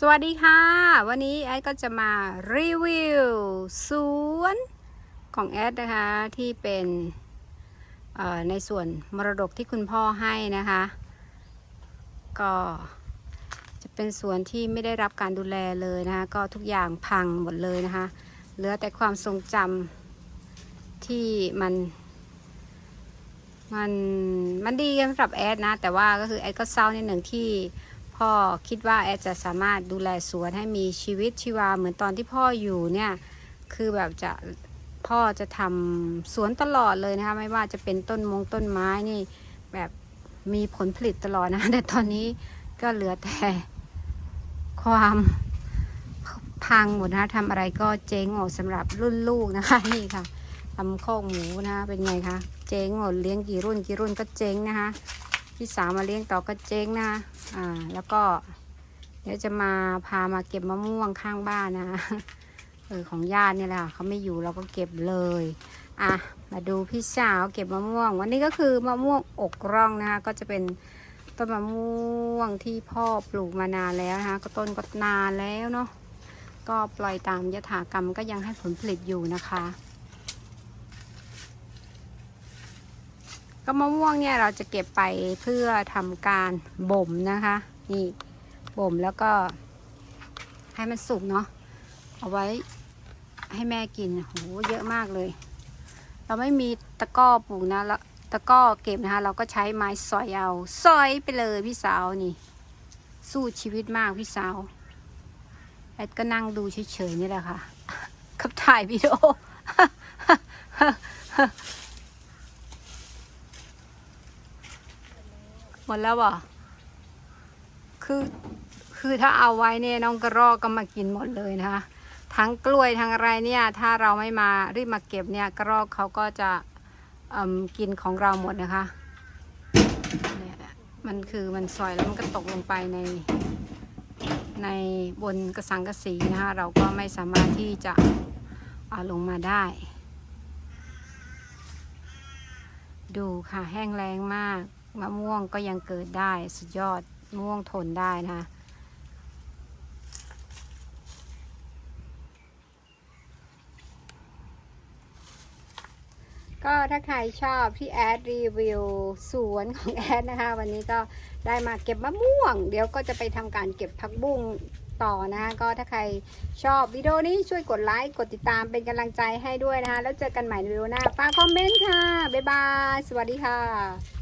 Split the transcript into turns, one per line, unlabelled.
สวัสดีค่ะ วันนี้แอดก็จะมารีวิวสวนของแอดนะคะที่เป็นในส่วนมรดกที่คุณพ่อให้นะคะ ก็จะเป็นสวนที่ไม่ได้รับการดูแลเลยนะคะก็ทุกอย่างพังหมดเลยนะคะเหลือแต่ความทรงจำที่มันมันมันดีสำหรับแอดนะแต่ว่าก็คือแอดก็เศร้านิดหนึ่งที่ พ่อคิดว่าแอดจะสามารถดูแลสวนให้มีชีวิตชีวาเหมือนตอนที่พ่ออยู่เนี่ย คือแบบจะพ่อจะทำสวนตลอดเลยนะคะ ไม่ว่าจะเป็นต้นมงต้นไม้นี่ แบบมีผลผลิตตลอดนะ แต่ตอนนี้ก็เหลือแต่ความพังหมดนะคะทำอะไรก็เจ๊งหมดสำหรับรุ่นลูกนะคะ นี่ค่ะทำโคกหมูนะคะเป็นไงคะ เจ๊งหมดเลี้ยงกี่รุ่นกี่รุ่นก็เจ๊งนะคะ พี่สาวมาเลี้ยงต่อก็เจ๊งนะอ่า แล้วก็ เดี๋ยวจะมาพามาเก็บมะม่วงข้างบ้านนะเออของญาติเนี่ยแหละค่ะเขาไม่อยู่เราก็เก็บเลย อะมาดูพี่สาวเก็บมะม่วง วันนี้ก็คือมะม่วงอกร่องนะคะก็จะเป็นต้นมะม่วงที่พ่อปลูกมานานแล้วนะคะก็ต้นก็นานแล้วเนาะก็ปล่อยตามยถากรรมก็ยังให้ผลผลิตอยู่นะคะ ก็มะม่วงเนี่ยเราจะเก็บไปเพื่อทำการบ่มนะคะนี่บ่มแล้วก็ให้มันสุกเนาะเอาไว้ให้แม่กินโหเยอะมากเลย เราไม่มีตะก้อปลูกนะแล้วตะก้อเก็บนะคะ เราก็ใช้ไม้สอยเอาสอยไปเลยพี่สาวนี่ สู้ชีวิตมากพี่สาวแอดก็นั่งดูเฉยๆนี่แหละค่ะกับถ่ายวิดีโอ หมดแล้วบ่คือคือถ้าเอาไว้เนี่ยน้องกระรอกก็มากินหมดเลยนะคะ ทั้งกล้วยทั้งอะไรเนี่ย ถ้าเราไม่มารีบมาเก็บเนี่ยกระรอกเขาก็จะกินของเราหมดนะคะเนี่ยมันคือมันซอยแล้วมันก็ตกลงไปใน ในบนกระสังกระสีนะคะเราก็ไม่สามารถที่จะเอาลงมาได้ ดูค่ะแห้งแล้งมาก มะม่วงก็ยังเกิดได้สุดยอดม่วงทนได้นะคะ ก็ถ้าใครชอบที่แอดรีวิวสวนของแอดนะคะ วันนี้ก็ได้มาเก็บมะม่วง เดี๋ยวก็จะไปทำการเก็บผักบุ้งต่อนะคะก็ถ้าใครชอบวิดีโอนี้ช่วยกดไลค์ กดติดตามเป็นกำลังใจให้ด้วยนะคะ แล้วเจอกันใหม่ในวิดีโอหน้าฝากคอมเมนต์ค่ะ บ๊ายบาย สวัสดีค่ะ